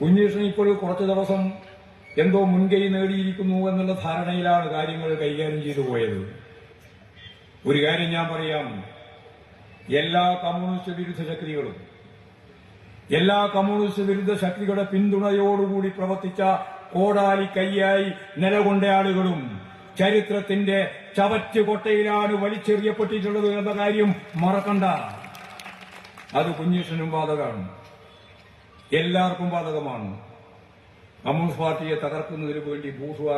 കുഞ്ഞീഷ്ണൻ ഇപ്പോൾ കുറച്ചു ദിവസം എന്തോ മുൻകൈ നേടിയിരിക്കുന്നു എന്നുള്ള ധാരണയിലാണ് കാര്യങ്ങൾ കൈകാര്യം ചെയ്തു പോയത്. ഒരു കാര്യം ഞാൻ പറയാം. എല്ലാ കമ്മ്യൂണിസ്റ്റ് വിരുദ്ധ ശക്തികളും എല്ലാ കമ്മ്യൂണിസ്റ്റ് വിരുദ്ധ ശക്തികളുടെ പിന്തുണയോടുകൂടി പ്രവർത്തിച്ച കോടാലി കൈയായി നിലകൊണ്ട ആളുകളും ചരിത്രത്തിന്റെ ചവറ്റുകൊട്ടയിലാണ് വലിച്ചെറിയപ്പെട്ടിട്ടുള്ളത് എന്ന കാര്യം മറക്കണ്ട. അത് കുഞ്ഞീഷനും ബാധകമാണ്. എല്ലാവർക്കും ബാധകമാണ്. കമ്മ്യൂണിസ്റ്റ് പാർട്ടിയെ തകർക്കുന്നതിന് വേണ്ടി ബൂർഷ്വ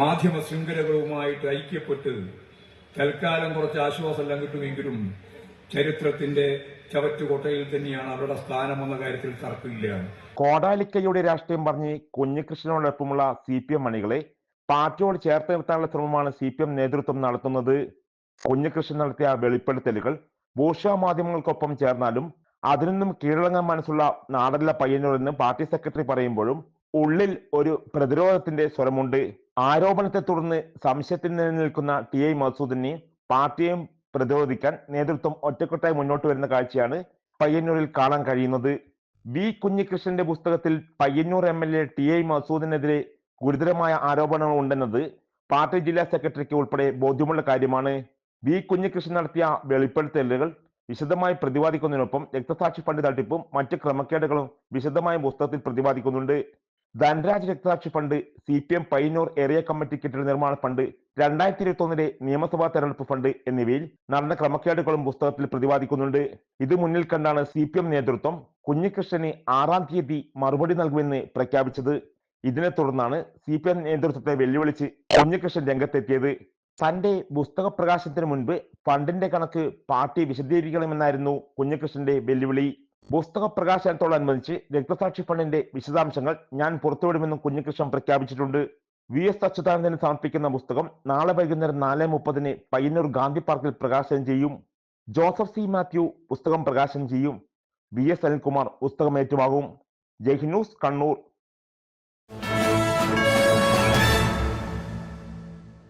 മാധ്യമ ശൃംഖലകളുമായിട്ട് ഐക്യപ്പെട്ട് തൽക്കാലം കുറച്ച് ആശ്വാസമെല്ലാം കിട്ടുമെങ്കിലും ചരിത്രത്തിന്റെ ചവറ്റുകോട്ടയിൽ തന്നെയാണ് അവരുടെ സ്ഥാനമെന്ന കാര്യത്തിൽ തർക്കമില്ല. കോടാലിക്കയുടെ രാഷ്ട്രീയം പറഞ്ഞ് കുഞ്ഞികൃഷ്ണനോടൊപ്പമുള്ള സി പി എം അണികളെ പാർട്ടിയോട് ചേർത്ത് നിർത്താനുള്ള ശ്രമമാണ് സി പി എം നേതൃത്വം നടത്തുന്നത്. കുഞ്ഞികൃഷ്ണൻ നടത്തിയ വെളിപ്പെടുത്തലുകൾ ഭൂഷ മാധ്യമങ്ങൾക്കൊപ്പം ചേർന്നാലും അതിനൊന്നും കീഴടങ്ങാൻ മനസ്സുള്ള നാടല്ല പയ്യന്നൂരെന്ന് പാർട്ടി സെക്രട്ടറി പറയുമ്പോഴും ഉള്ളിൽ ഒരു പ്രതിരോധത്തിന്റെ സ്വരമുണ്ട്. ആരോപണത്തെ തുടർന്ന് സംശയത്തിൽ നിലനിൽക്കുന്ന ടി ഐ മസൂദിനെ പാർട്ടിയെയും പ്രതിരോധിക്കാൻ നേതൃത്വം ഒറ്റക്കെട്ടായി മുന്നോട്ട് വരുന്ന കാഴ്ചയാണ് പയ്യന്നൂരിൽ കാണാൻ കഴിയുന്നത്. വി കുഞ്ഞികൃഷ്ണന്റെ പുസ്തകത്തിൽ Payyanur M L A T I മസൂദിനെതിരെ ഗുരുതരമായ ആരോപണങ്ങൾ ഉണ്ടെന്നത് പാർട്ടി ജില്ലാ സെക്രട്ടറിക്ക് ഉൾപ്പെടെ ബോധ്യമുള്ള കാര്യമാണ്. വി കുഞ്ഞികൃഷ്ണൻ നടത്തിയ വെളിപ്പെടുത്തലുകൾ വിശദമായി പ്രതിപാദിക്കുന്നതിനൊപ്പം രക്തസാക്ഷി ഫണ്ട് തട്ടിപ്പും മറ്റ് ക്രമക്കേടുകളും വിശദമായ പുസ്തകത്തിൽ പ്രതിപാദിക്കുന്നുണ്ട്. ധനരാജ് രക്തസാക്ഷി fund C P M Payyanur area committee കെട്ടിട നിർമ്മാണ ഫണ്ട് രണ്ടായിരത്തി ഇരുപത്തി ഒന്നിലെ നിയമസഭാ തെരഞ്ഞെടുപ്പ് ഫണ്ട് എന്നിവയിൽ നടന്ന ക്രമക്കേടുകളും പുസ്തകത്തിൽ പ്രതിപാദിക്കുന്നുണ്ട്. ഇത് മുന്നിൽ കണ്ടാണ് സി പി എം നേതൃത്വം കുഞ്ഞികൃഷ്ണന് ആറാം തീയതി മറുപടി നൽകുമെന്ന് പ്രഖ്യാപിച്ചത്. ഇതിനെ തുടർന്നാണ് സി പി എം നേതൃത്വത്തെ വെല്ലുവിളിച്ച് കുഞ്ഞികൃഷ്ണൻ രംഗത്തെത്തിയത്. തന്റെ പുസ്തക പ്രകാശനത്തിന് മുൻപ് ഫണ്ടിന്റെ കണക്ക് പാർട്ടി വിശദീകരിക്കണമെന്നായിരുന്നു കുഞ്ഞികൃഷ്ണന്റെ വെല്ലുവിളി. പുസ്തക പ്രകാശനത്തോടനുബന്ധിച്ച് രക്തസാക്ഷി ഫണ്ടിന്റെ വിശദാംശങ്ങൾ ഞാൻ പുറത്തുവിടുമെന്നും കുഞ്ഞികൃഷ്ണൻ പ്രഖ്യാപിച്ചിട്ടുണ്ട്. വി. എസ്. അച്യുതാനന്ദന് സമർപ്പിക്കുന്ന പുസ്തകം നാളെ വൈകുന്നേരം നാല് മുപ്പതിന് പയ്യന്നൂർ ഗാന്ധി പാർക്കിൽ പ്രകാശനം ചെയ്യും. Joseph C. മാത്യു പുസ്തകം പ്രകാശനം ചെയ്യും. വി. എസ്. അനിൽകുമാർ പുസ്തകം ഏറ്റുവാങ്ങും. ജയ് ന്യൂസ് കണ്ണൂർ.